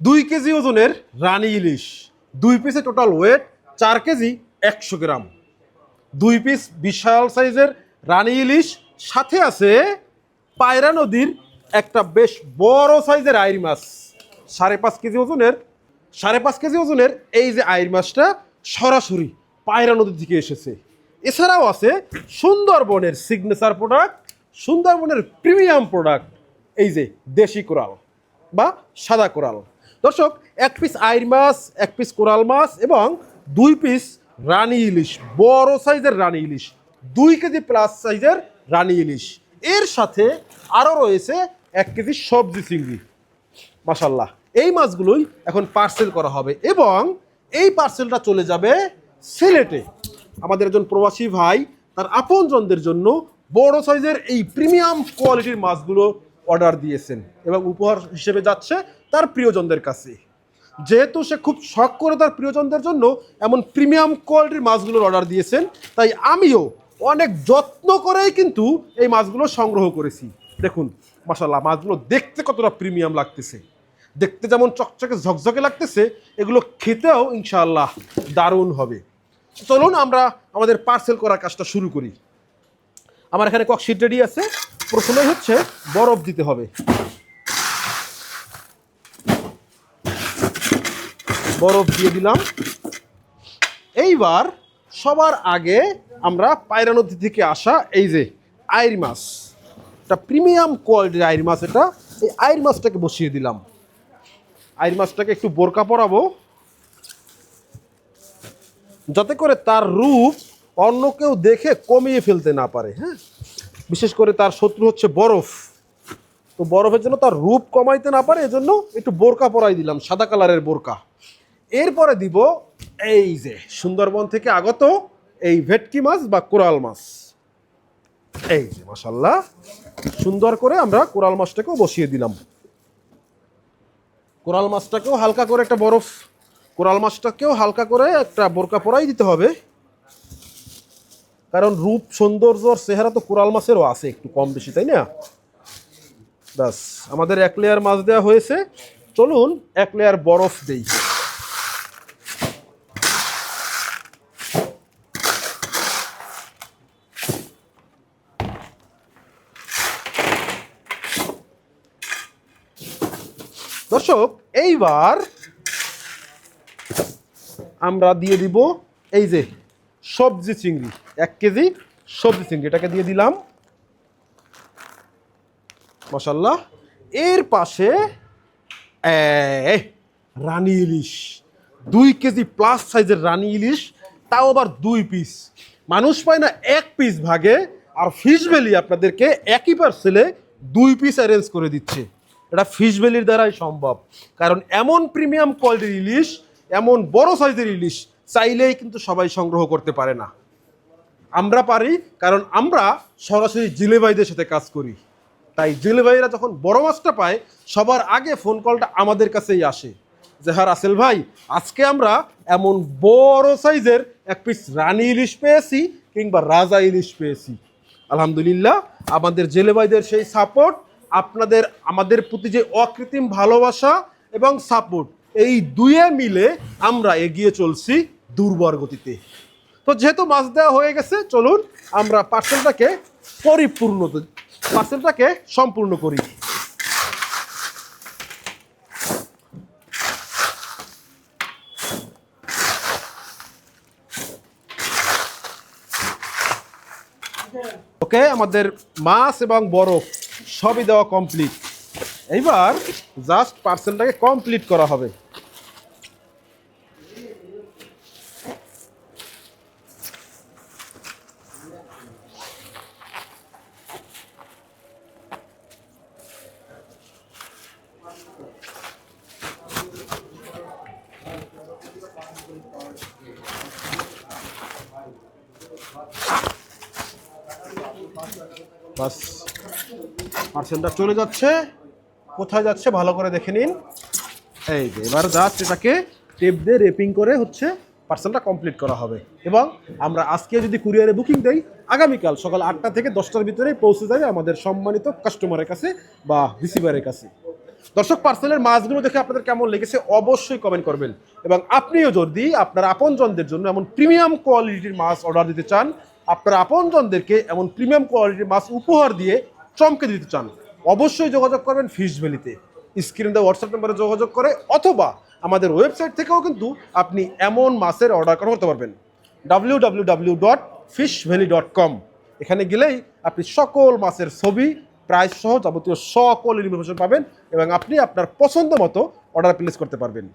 দুই কেজি ওজনের রানি ইলিশ। দুই পিসে টোটাল ওয়েট চার কেজি একশো গ্রাম। দুই পিস বিশাল সাইজের রানি ইলিশ। সাথে আছে পায়রা নদীর একটা বেশ বড় সাইজের আইর মাছ। সাড়ে পাঁচ কেজি ওজনের, সাড়ে পাঁচ কেজি ওজনের এই যে আইর মাছটা সরাসরি পায়রা নদী থেকে এসেছে। এছাড়াও আছে সুন্দরবনের সিগনেচার প্রোডাক্ট সুন্দরবনের প্রিমিয়াম প্রোডাক্ট এই যে দেশি কোরাল বা সাদা কোরাল। দর্শক, এক পিস আইর মাছ, এক পিস কোরাল মাছ এবং দুই পিস রানী ইলিশ, বড় সাইজের রানী ইলিশ, দুই কেজি প্লাস সাইজের রানী ইলিশ। এর সাথে আরও রয়েছে এক কেজি সবজি চিংড়ি মাসাল্লাহ এই মাছগুলোই এখন পার্সেল করা হবে এবং এই পার্সেলটা চলে যাবে সিলেটে। আমাদের একজন প্রবাসী ভাই, তার আপনজনদের জন্য বড় সাইজের এই প্রিমিয়াম কোয়ালিটির মাছগুলো অর্ডার দিয়েছেন এবং উপহার হিসেবে যাচ্ছে তার প্রিয়জনদের কাছে। যেহেতু সে খুব শখ করে তার প্রিয়জনদের জন্য এমন প্রিমিয়াম কোয়ালিটির মাছগুলোর অর্ডার দিয়েছেন, তাই আমিও অনেক যত্ন করেই কিন্তু এই মাছগুলো সংগ্রহ করেছি। দেখুন মাসাল্লাহ মাছগুলো দেখতে কতটা প্রিমিয়াম লাগতেছে। দেখতে যেমন চকচকে ঝকঝকে লাগতেছে, এগুলো খেতেও ইনশাআল্লাহ দারুণ হবে। চলুন আমরা আমাদের পার্সেল করার কাজটা শুরু করি। আমার এখানে ককশিট রেডি আছে। প্রথমে হচ্ছে বরফ দিতে হবে। বরফ দিয়ে দিলাম। এইবার সবার আগে আমরা পায়রা নদী থেকে আসা এই যে আইর মাছ। এটা প্রিমিয়াম কোয়ালিটির আইর মাছ এটা। এই আইর মাছটাকে বসিয়ে দিলাম। আইর মাছটাকে একটু বোরকা পরাবো। যাতে করে তার রূপ অন্য কেউ দেখে কমিয়ে ফেলতে না পারে হ্যাঁ? বিশেষ করে তার শত্রু হচ্ছে বরফ। তো বরফের জন্য তার রূপ কমাইতে না পারে, এজন্য একটু বোরকা পরাই দিলাম, সাদা কালারের বোরকা। এরপরে দিব এই যে সুন্দরবন থেকে আগত এই ভেটকি মাছ বা কোরাল মাছ। এই যে মাসাল্লাহ সুন্দর করে আমরা কোরাল মাছটাকেও বসিয়ে দিলাম। কোরাল মাছটাকেও হালকা করে একটা বরফ, কোরাল মাছটাকেও হালকা করে একটা বোরকা পরাই দিতে হবে। কারণ রূপ, সৌন্দর্য চেহারা তো কোরাল মাছেরও আছে, একটু কম বেশি, তাই না? ব্যাস, আমাদের এক লেয়ার মাছ দেওয়া হয়েছে। চলুন এক লেয়ার বরফ দেই। দর্শক, এইবার আমরা দিয়ে দিব এই যে সবজি চিংড়ি, এক কেজি সবজি চিংড়ি, এটাকে দিয়ে দিলাম। মশাল্লাহ এর পাশে রানী ইলিশ। দুই কেজি প্লাস সাইজের রানী ইলিশ, তাও আবার দুই পিস মানুষ পায় না এক পিস ভাগে, আর ফিশ ভ্যালি আপনাদেরকে একই পার্সেলে দুই পিস অ্যারেঞ্জ করে দিচ্ছে। এটা ফিশ ভ্যালির দ্বারাই সম্ভব। কারণ এমন প্রিমিয়াম কোয়ালিটির ইলিশ এমন বড় সাইজের ইলিশ চাইলেই কিন্তু সবাই সংগ্রহ করতে পারে না। আমরা পারি, কারণ আমরা সরাসরি জিলে ভাইদের সাথে কাজ করি। তাই জিলে ভাইরা যখন বড় মাছটা পায়, সবার আগে ফোন কলটা আমাদের কাছেই আসে। যে হ্যাঁ ভাই, আজকে আমরা এমন বড় সাইজের এক পিস রানী ইলিশ পেয়েছি কিংবা রাজা ইলিশ পেয়েছি। আলহামদুলিল্লাহ, আমাদের জেলে ভাইদের সেই সাপোর্ট আপনাদের, আমাদের প্রতি যে অকৃত্রিম ভালোবাসা এবং সাপোর্ট, এই দুয়ে মিলে আমরা এগিয়ে চলছি দুর্বর গতিতে। তো যেহেতু মাছ দেওয়া হয়ে গেছে, চলুন আমরা পার্সেলটাকে পরিপূর্ণ পার্সেলটাকে সম্পূর্ণ করি। ওকে আমাদের মাছ এবং বরফ সবই দেওয়া কমপ্লিট এইবার জাস্ট পার্সেলটাকে কমপ্লিট করা হবে। বাস পার্সেলটা চলে যাচ্ছে। কোথায় যাচ্ছে ভালো করে দেখে নিন। এই যে, এবার জাস্ট এটাকে টেপ দিয়ে রেপিং করে হচ্ছে পার্সেলটা কমপ্লিট করা হবে। এবং আমরা আজকে যদি কুরিয়ারে বুকিং দেই, আগামীকাল সকাল আটটা থেকে দশটার ভিতরে পৌঁছে যাবে আমাদের সম্মানিত কাস্টমারের কাছে বা রিসিভারের কাছে। দর্শক পার্সেলের মাছগুলো দেখে আপনাদের কেমন লেগেছে অবশ্যই কমেন্ট করবেন। এবং আপনিও যদি আপনার আপনজনদের জন্য এমন প্রিমিয়াম কোয়ালিটির মাছ অর্ডার দিতে চান, আপনার আপনজনদেরকে এমন প্রিমিয়াম কোয়ালিটির মাছ উপহার দিয়ে চমকে দিতে চান, অবশ্যই যোগাযোগ করবেন ফিশ ভ্যালিতে। স্ক্রিন দেওয়া হোয়াটসঅ্যাপ নাম্বারে যোগাযোগ করে, অথবা আমাদের ওয়েবসাইট থেকেও কিন্তু আপনি এমন মাছের অর্ডার করতে পারবেন। W W W dot fish valley dot com এখানে গেলেই আপনি সকল মাছের ছবি প্রাইস সহ যাবতীয় সকল ইনফরমেশন পাবেন এবং আপনি আপনার পছন্দ মতো অর্ডার প্লেস করতে পারবেন।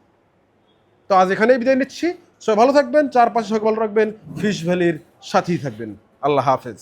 তো আজ এখানেই বিদায় নিচ্ছি। সবাই ভালো থাকবেন, চারপাশে সবাই ভালো রাখবেন ফিশ ভ্যালির সাথেই থাকবেন। আল্লাহ হাফেজ।